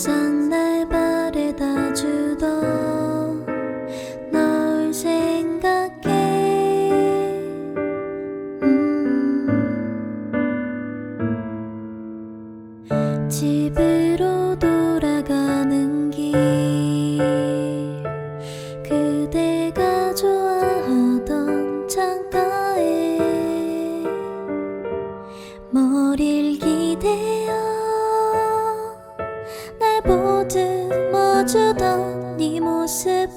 算 보듬어주던 네 모습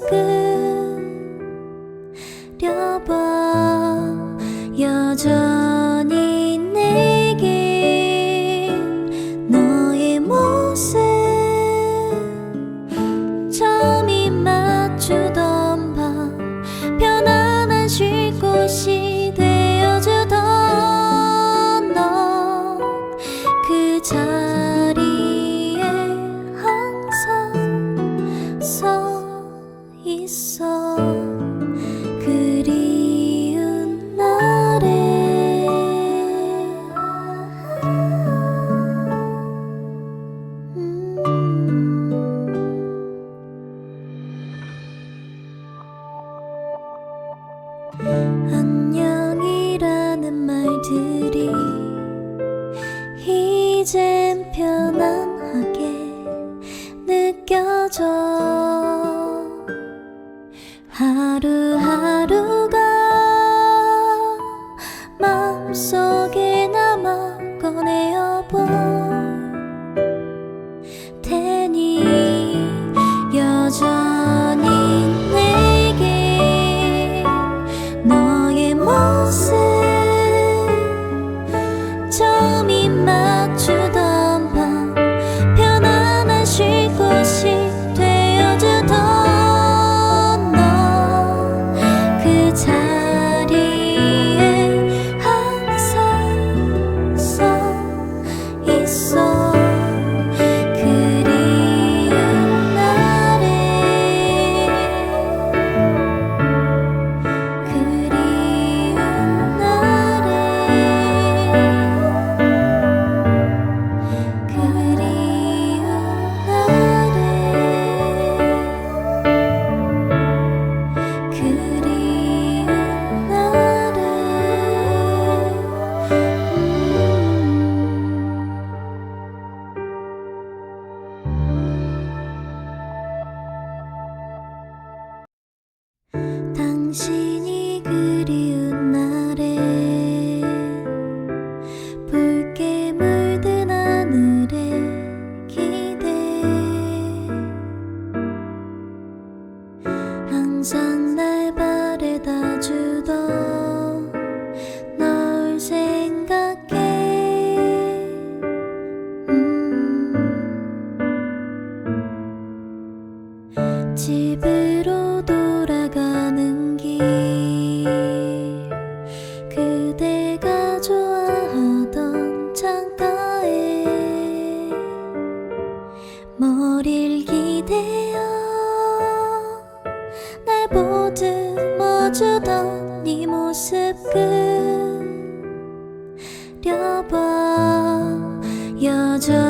그려봐. 여전 편안하게 느껴져. 하루하루가 마음속에 남아 항상 날 바래다 주던 널 생각해. 음. 집으로 돌아가는 길 그대가 좋아하던 창가 숨어주던 네 모습 그려봐. 여전